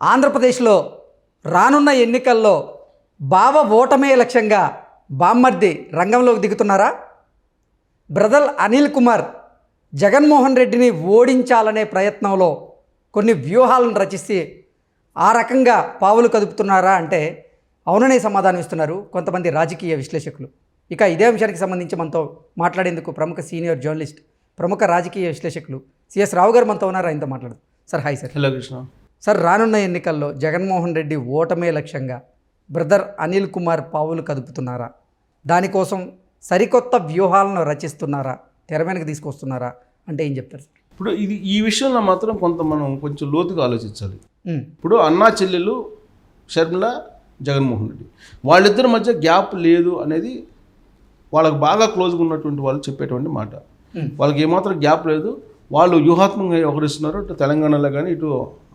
ఆంధ్రప్రదేశ్లో రానున్న ఎన్నికల్లో బావ ఓటమే లక్ష్యంగా బామ్మర్ది రంగంలోకి దిగుతున్నారా? బ్రదర్ అనిల్ కుమార్ జగన్మోహన్ రెడ్డిని ఓడించాలనే ప్రయత్నంలో కొన్ని వ్యూహాలను రచిస్తే ఆ రకంగా పావులు కదుపుతున్నారా అంటే అవుననే సమాధానం ఇస్తున్నారు కొంతమంది రాజకీయ విశ్లేషకులు. ఇక ఇదే అంశానికి సంబంధించి మనతో మాట్లాడేందుకు ప్రముఖ సీనియర్ జర్నలిస్ట్ ప్రముఖ రాజకీయ విశ్లేషకులు సిఎస్ రావు గారు మనతో ఉన్నారు. ఆయనతో మాట్లాడదు. Sir hi sir. Hello Krishna. Sir రానున్న ఎన్నికల్లో జగన్మోహన్ రెడ్డి ఓటమే లక్ష్యంగా బ్రదర్ అనిల్ కుమార్ పావులు కదుపుతున్నారా? దానికోసం సరికొత్త వ్యూహాలను రచిస్తున్నారా? తెర వెనక తీసుకొస్తున్నారా? అంటే ఏం చెప్తారు సార్? ఇప్పుడు ఇది ఈ విషయంలో మాత్రం కొంత మనం కొంచెం లోతుగా ఆలోచించాలి. ఇప్పుడు అన్నా చెల్లెలు షర్మిల జగన్మోహన్ రెడ్డి. వాళ్ళిద్దరి మధ్య గ్యాప్ లేదు అనేది వాళ్ళకి బాగా క్లోజ్గా ఉన్నటువంటి వాళ్ళు చెప్పేటువంటి మాట. వాళ్ళకి ఏమాత్రం గ్యాప్ లేదు. వాళ్ళు వ్యూహాత్మకంగా వ్యవహరిస్తున్నారు ఇటు తెలంగాణలో కానీ ఇటు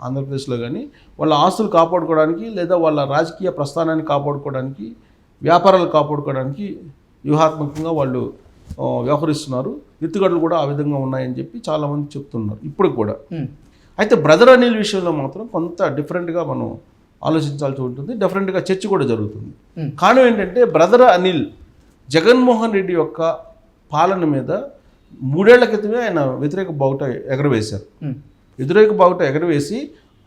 ఆంధ్రప్రదేశ్లో కానీ వాళ్ళ ఆస్తులు కాపాడుకోవడానికి లేదా వాళ్ళ రాజకీయ ప్రస్థానాన్ని కాపాడుకోవడానికి వ్యాపారాలు కాపాడుకోవడానికి వ్యూహాత్మకంగా వాళ్ళు వ్యవహరిస్తున్నారు. ఎత్తుగడలు కూడా ఆ విధంగా ఉన్నాయని చెప్పి చాలామంది చెప్తున్నారు. ఇప్పుడు కూడా. అయితే బ్రదర్ అనిల్ విషయంలో మాత్రం కొంత డిఫరెంట్గా మనం ఆలోచించాల్సి ఉంటుంది. డిఫరెంట్గా చర్చ కూడా జరుగుతుంది. కారణం ఏంటంటే బ్రదర్ అనిల్ జగన్మోహన్ రెడ్డి యొక్క పాలన మీద మూడేళ్ళ క్రితమే ఆయన వ్యతిరేక బావుట ఎగరవేశారు. వ్యతిరేక బావుట ఎగరవేసి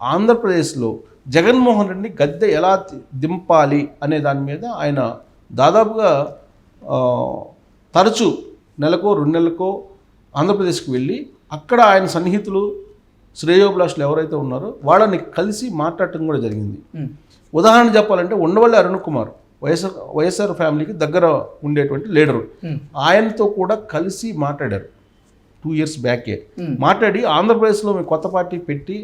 ఆంధ్రప్రదేశ్లో జగన్మోహన్ రెడ్డిని గద్దె ఎలా దింపాలి అనే దాని మీద ఆయన దాదాపుగా తరచూ నెలకో రెండు నెలలకో ఆంధ్రప్రదేశ్కి వెళ్ళి అక్కడ ఆయన సన్నిహితులు శ్రేయోభిలాషులు ఎవరైతే ఉన్నారో వాళ్ళని కలిసి మాట్లాడటం కూడా జరిగింది. ఉదాహరణ చెప్పాలంటే ఉండవల్లి అరుణ్ కుమార్. వైఎస్ఆర్ వైఎస్ఆర్ ఫ్యామిలీకి దగ్గర ఉండేటువంటి లీడరు. ఆయనతో కూడా కలిసి మాట్లాడారు. టూ ఇయర్స్ బ్యాకే. మాట్లాడి ఆంధ్రప్రదేశ్లో మీ కొత్త పార్టీ పెట్టి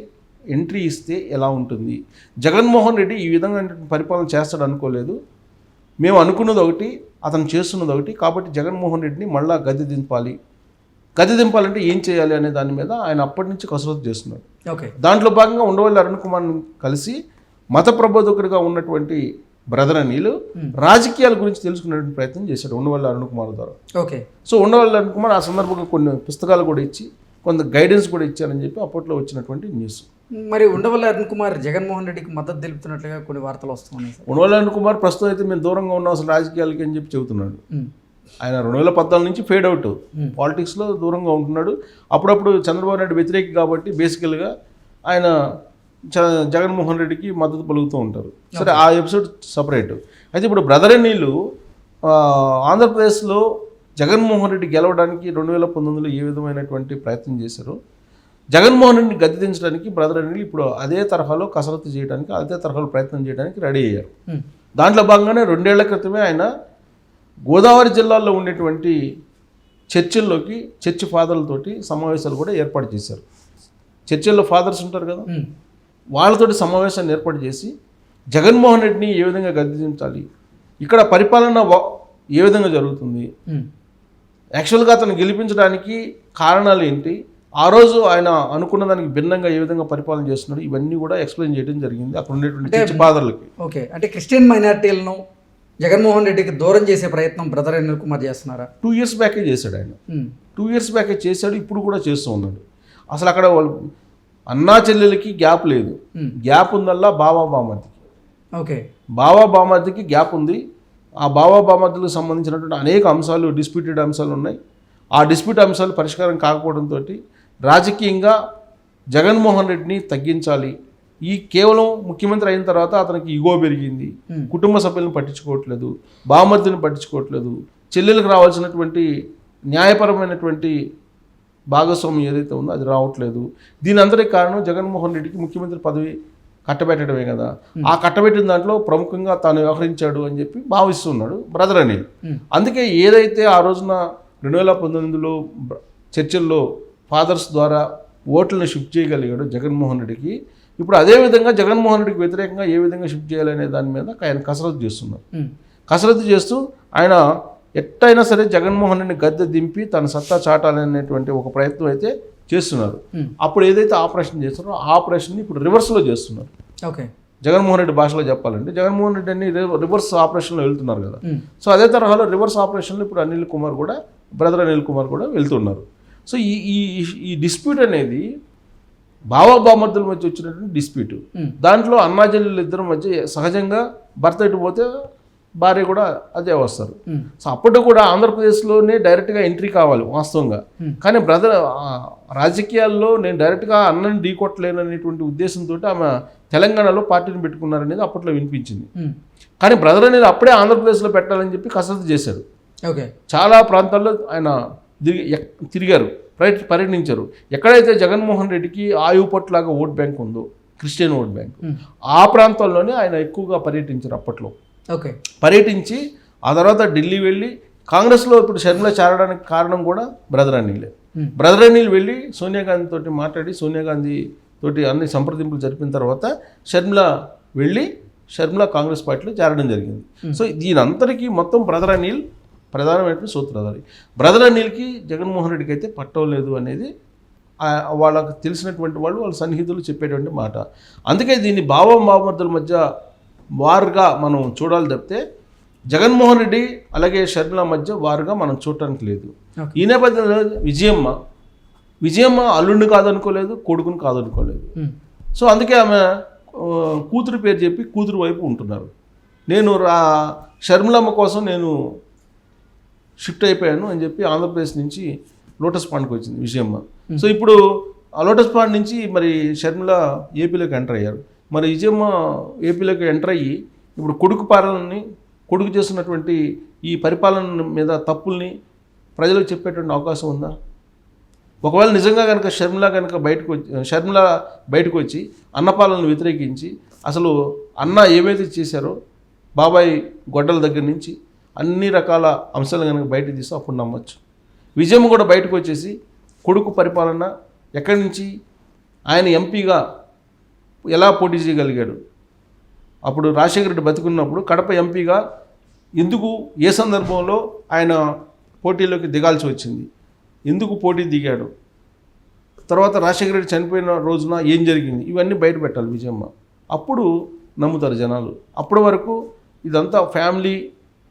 ఎంట్రీ ఇస్తే ఎలా ఉంటుంది? జగన్మోహన్ రెడ్డి ఈ విధంగా పరిపాలన చేస్తాడు అనుకోలేదు. మేము అనుకున్నది ఒకటి అతను చేస్తున్నది ఒకటి. కాబట్టి జగన్మోహన్ రెడ్డిని మళ్ళా గద్దె దింపాలి. గద్దె దింపాలంటే ఏం చేయాలి అనే దాని మీద ఆయన అప్పటి నుంచి కసరత్తు చేస్తున్నాడు ఓకే. దాంట్లో భాగంగా ఉండవల్లి అరుణ్ కుమార్ని కలిసి మత ప్రబోధకుడిగా ఉన్నటువంటి బ్రదర్ అనిలు రాజకీయాల గురించి తెలుసుకునేటువంటి ప్రయత్నం చేశాడు ఉండవల్లి అరుణ్ కుమార్ ద్వారా. ఓకే. సో ఉండవల్లి అరుణ్ కుమార్ ఆ సందర్భంగా కొన్ని పుస్తకాలు కూడా ఇచ్చి కొంత గైడెన్స్ కూడా ఇచ్చారని చెప్పి అప్పట్లో వచ్చినటువంటి న్యూస్ మరి ఉండవల్లి అరుణ్ కుమార్ జగన్మోహన్ రెడ్డికి మద్దతు తెలుపుతున్నట్లుగా కొన్ని వార్తలు వస్తున్నాయి ఉండవల్లి అరుణ్ కుమార్ ప్రస్తుతం అయితే మేము దూరంగా ఉన్నాం అసలు రాజకీయాలకి అని చెప్పి చెబుతున్నాడు. ఆయన రెండు వేల పద్నాలుగు నుంచి ఫేడ్ అవుట్ పాలిటిక్స్లో దూరంగా ఉంటున్నాడు. అప్పుడప్పుడు చంద్రబాబు నాయుడు వ్యతిరేకి కాబట్టి బేసికల్గా ఆయన జగన్మోహన్ రెడ్డికి మద్దతు పలుకుతూ ఉంటారు. సరే ఆ ఎపిసోడ్ సపరేట్. అయితే ఇప్పుడు బ్రదర్ నీళ్ళు ఆంధ్రప్రదేశ్లో జగన్మోహన్ రెడ్డి గెలవడానికి రెండు వేల పంతొమ్మిదిలో ఏ విధమైనటువంటి ప్రయత్నం చేశారో జగన్మోహన్ రెడ్డిని గద్దె దించడానికి బ్రదర్ అనిల్ ఇప్పుడు అదే తరహాలో కసరత్తు చేయడానికి అదే తరహాలో ప్రయత్నం చేయడానికి రెడీ అయ్యారు. దాంట్లో భాగంగానే రెండేళ్ళ క్రితమే ఆయన గోదావరి జిల్లాలో ఉండేటువంటి చర్చిల్లోకి చర్చి ఫాదర్లతోటి సమావేశాలు కూడా ఏర్పాటు చేశారు. చర్చిల్లో ఫాదర్స్ ఉంటారు కదా? వాళ్ళతోటి సమావేశాన్ని ఏర్పాటు చేసి జగన్మోహన్ రెడ్డిని ఏ విధంగా గద్దెదించాలి? ఇక్కడ పరిపాలన ఏ విధంగా జరుగుతుంది? యాక్చువల్గా అతను గెలిపించడానికి కారణాలు ఏంటి? ఆ రోజు ఆయన అనుకున్న దానికి భిన్నంగా ఏ విధంగా పరిపాలన చేస్తున్నాడు? ఇవన్నీ కూడా ఎక్స్ప్లెయిన్ చేయడం జరిగింది అక్కడ ఉండేటువంటి ఫాదర్లకి ఓకే. అంటే క్రిస్టియన్ మైనార్టీలను జగన్మోహన్ రెడ్డికి దూరం చేసే ప్రయత్నం బ్రదర్ అనిల్ కుమార్ చేస్తున్నారా? టూ ఇయర్స్ బ్యాకే చేశాడు ఆయన. టూ ఇయర్స్ బ్యాకే చేశాడు ఇప్పుడు కూడా చేస్తూ ఉన్నాడు. అసలు అక్కడ వాళ్ళు అన్నా చెల్లెలకి గ్యాప్ లేదు. గ్యాప్ ఉందల్లా బావా బామర్దికి ఓకే. బావా బామర్దికి గ్యాప్ ఉంది. ఆ బావా బామర్దులకు సంబంధించినటువంటి అనేక అంశాలు డిస్ప్యూటెడ్ అంశాలు ఉన్నాయి. ఆ డిస్ప్యూట్ అంశాలు పరిష్కారం కాకపోవడంతో రాజకీయంగా జగన్మోహన్ రెడ్డిని తగ్గించాలి. ఈ కేవలం ముఖ్యమంత్రి అయిన తర్వాత అతనికి ఇగో పెరిగింది. కుటుంబ సభ్యులను పట్టించుకోవట్లేదు. బామర్దిని పట్టించుకోవట్లేదు. చెల్లెలకు రావాల్సినటువంటి న్యాయపరమైనటువంటి భాగస్వామ్యం ఏదైతే ఉందో అది రావట్లేదు. దీని అందరికి కారణం జగన్మోహన్ రెడ్డికి ముఖ్యమంత్రి పదవి కట్టబెట్టడమే కదా. ఆ కట్టబెట్టిన దాంట్లో ప్రముఖంగా తాను వ్యవహరించాడు అని చెప్పి భావిస్తున్నాడు బ్రదర్ అనిల్ అందుకే ఏదైతే ఆ రోజున రెండు వేల పంతొమ్మిదిలో చర్చల్లో ఫాదర్స్ ద్వారా ఓట్లను షిఫ్ట్ చేయగలిగాడు జగన్మోహన్ రెడ్డికి ఇప్పుడు అదే విధంగా జగన్మోహన్ రెడ్డికి వ్యతిరేకంగా ఏ విధంగా షిఫ్ట్ చేయాలనే దాని మీద ఆయన కసరత్తు చేస్తున్నారు. కసరత్తు చేస్తూ ఆయన ఎట్టయినా సరే జగన్మోహన్ రెడ్డిని గద్దె దింపి తన సత్తా చాటాలనేటువంటి ఒక ప్రయత్నం అయితే చేస్తున్నారు. ఉమ్, అప్పుడు ఏదైతే ఆపరేషన్ చేస్తారో ఆ ఆపరేషన్ని ఇప్పుడు రివర్స్లో చేస్తున్నారు. ఓకే. జగన్మోహన్ రెడ్డి భాషలో చెప్పాలంటే జగన్మోహన్ రెడ్డి అన్ని రివర్స్ ఆపరేషన్లో వెళ్తున్నారు కదా. ఉమ్, సో అదే తరహాలో రివర్స్ ఆపరేషన్లో ఇప్పుడు అనిల్ కుమార్ కూడా బ్రదర్ అనిల్ కుమార్ కూడా వెళ్తున్నారు. సో ఈ ఈ ఈ డిస్ప్యూట్ అనేది బావబామర్దుల మధ్య వచ్చినటువంటి డిస్ప్యూట్. Hmm. దాంట్లో అన్నాజల్లులు ఇద్దరి మధ్య సహజంగా భర్త ఇటు పోతే భార్య కూడా అదే వస్తారు. సో అప్పటి కూడా ఆంధ్రప్రదేశ్లోనే డైరెక్ట్గా ఎంట్రీ కావాలి వాస్తవంగా. కానీ బ్రదర్ రాజకీయాల్లో నేను డైరెక్ట్గా అన్నని ఢీకొట్టలేననేటువంటి ఉద్దేశంతో ఆమె తెలంగాణలో పార్టీని పెట్టుకున్నారనేది అప్పట్లో వినిపించింది. కానీ బ్రదర్ అనేది అప్పుడే ఆంధ్రప్రదేశ్లో పెట్టాలని చెప్పి కసరత్తు చేశాడు ఓకే. చాలా ప్రాంతాల్లో ఆయన తిరిగారు పర్య- పర్యటించారు ఎక్కడైతే జగన్మోహన్ రెడ్డికి ఆయువు పట్లాగా ఓట్ బ్యాంక్ ఉందో క్రిస్టియన్ ఓట్ బ్యాంక్ ఆ ప్రాంతాల్లోనే ఆయన ఎక్కువగా పర్యటించారు అప్పట్లో. ఓకే. పర్యటించి ఆ తర్వాత ఢిల్లీ వెళ్ళి కాంగ్రెస్లో ఇప్పుడు షర్మిల చేరడానికి కారణం కూడా బ్రదర్ అనిలే Hmm. బ్రదర్ అనిల్ వెళ్ళి సోనియా గాంధీ తోటి మాట్లాడి సోనియా గాంధీ తోటి అన్ని సంప్రదింపులు జరిపిన తర్వాత షర్మిల వెళ్ళి షర్మిల కాంగ్రెస్ పార్టీలో చేరడం జరిగింది. సో దీని అంతటికీ మొత్తం బ్రదర్ అనిల్ ప్రధానమైనటువంటి సూత్రధారి బ్రదర్ అనిల్కి జగన్మోహన్ రెడ్డికి అయితే పట్టలేదు అనేది వాళ్ళకి తెలిసినటువంటి వాళ్ళు వాళ్ళ సన్నిహితులు చెప్పేటువంటి మాట. అందుకే దీన్ని భావం భావమర్దుల మధ్య వారుగా మనం చూడాలి తప్పితే జగన్మోహన్ రెడ్డి అలాగే షర్మిల మధ్య వారుగా మనం చూడటానికి లేదు. ఈ నేపథ్యంలో విజయమ్మ విజయమ్మ అల్లుడిని కాదనుకోలేదు కొడుకుని కాదనుకోలేదు. సో అందుకే ఆమె కూతురు పేరు చెప్పి కూతురు వైపు ఉంటున్నారు. నేను రా షర్మిలమ్మ కోసం నేను షిఫ్ట్ అయిపోయాను అని చెప్పి ఆంధ్రప్రదేశ్ నుంచి లోటస్ పాండ్కి వచ్చింది విజయమ్మ. సో ఇప్పుడు ఆ లోటస్ పాండ్ నుంచి మరి షర్మిల ఏపీలోకి ఎంటర్ అయ్యారు. మరి విజయమ్మ ఏపీలోకి ఎంటర్ అయ్యి ఇప్పుడు కొడుకు పాలనని కొడుకు చేస్తున్నటువంటి ఈ పరిపాలన మీద తప్పుల్ని ప్రజలకు చెప్పేటువంటి అవకాశం ఉందా? ఒకవేళ నిజంగా కనుక షర్మిల కనుక బయటకు వచ్చి షర్మిల బయటకు వచ్చి అన్నపాలను వ్యతిరేకించి అసలు అన్న ఏవైతే చేశారో బాబాయ్ గొడ్డల దగ్గర నుంచి అన్ని రకాల అంశాలు కనుక బయటకు తీస్తే అప్పుడు నమ్మొచ్చు. విజయం కూడా బయటకు వచ్చేసి కొడుకు పరిపాలన ఎక్కడి నుంచి ఆయన ఎంపీగా ఎలా పోటీ చేయగలిగాడు? అప్పుడు రాజశేఖర రెడ్డి బతికున్నప్పుడు కడప ఎంపీగా ఎందుకు ఏ సందర్భంలో ఆయన పోటీలోకి దిగాల్సి వచ్చింది? ఎందుకు పోటీ దిగాడు? తర్వాత రాజశేఖర రెడ్డి చనిపోయిన రోజున ఏం జరిగింది? ఇవన్నీ బయట పెట్టాలి విజయమ్మ. అప్పుడు నమ్ముతారు జనాలు. అప్పటి వరకు ఇదంతా ఫ్యామిలీ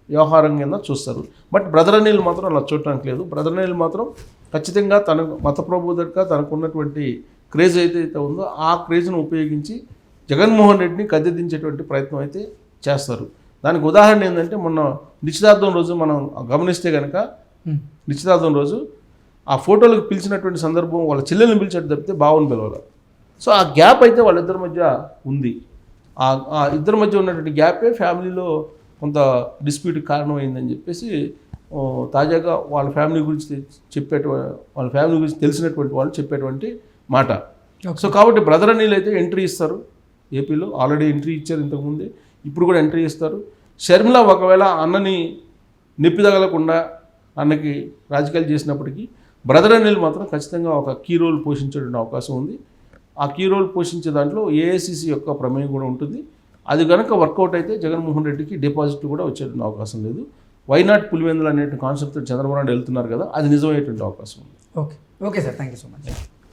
వ్యవహారం కింద చూస్తారు. బట్ బ్రదర్ అనిల్ మాత్రం అలా చూడటానికి లేదు. బ్రదర్ అనిల్ మాత్రం ఖచ్చితంగా తన మత ప్రబోధక తనకున్నటువంటి క్రేజ్ అయితే అయితే ఉందో ఆ క్రేజ్ను ఉపయోగించి జగన్మోహన్ రెడ్డిని కద్దెదించేటువంటి ప్రయత్నం అయితే చేస్తారు. దానికి ఉదాహరణ ఏంటంటే మొన్న నిశ్చితార్థం రోజు మనం గమనిస్తే కనుక నిశ్చితార్థం రోజు ఆ ఫోటోలకు పిలిచినటువంటి సందర్భం వాళ్ళ చెల్లెల్ని పిలిచేట్టు తప్పితే బావని పిలవాలి సో ఆ గ్యాప్ అయితే వాళ్ళిద్దరి మధ్య ఉంది. ఆ ఇద్దరి మధ్య ఉన్నటువంటి గ్యాపే ఫ్యామిలీలో కొంత డిస్ప్యూట్ కారణమైందని చెప్పేసి తాజాగా వాళ్ళ ఫ్యామిలీ గురించి చెప్పేట వాళ్ళ ఫ్యామిలీ గురించి తెలిసినటువంటి వాళ్ళు చెప్పేటువంటి మాట. సో కాబట్టి బ్రదర్ అనిల్ అయితే ఎంట్రీ ఇస్తారు. ఏపీలో ఆల్రెడీ ఎంట్రీ ఇచ్చారు ఇంతకుముందే. ఇప్పుడు కూడా ఎంట్రీ ఇస్తారు. షర్మిల ఒకవేళ అన్నని నొప్పి తగలకుండా అన్నకి రాజకీయాలు చేసినప్పటికీ బ్రదర్ అనిల్ మాత్రం ఖచ్చితంగా ఒక కీ రోల్ పోషించేటువంటి అవకాశం ఉంది. ఆ కీ రోల్ పోషించే దాంట్లో ఏఐసిసి యొక్క ప్రమేయం కూడా ఉంటుంది. అది కనుక వర్కౌట్ అయితే జగన్మోహన్ రెడ్డికి డిపాజిట్ కూడా వచ్చేటువంటి అవకాశం లేదు. వైనాట్ పులివెందులు అనేటువంటి కాన్సెప్ట్ చంద్రబాబు నాయుడు వెళ్తున్నారు కదా అది నిజమయ్యేటువంటి అవకాశం ఉంది. Okay okay sir thank you so much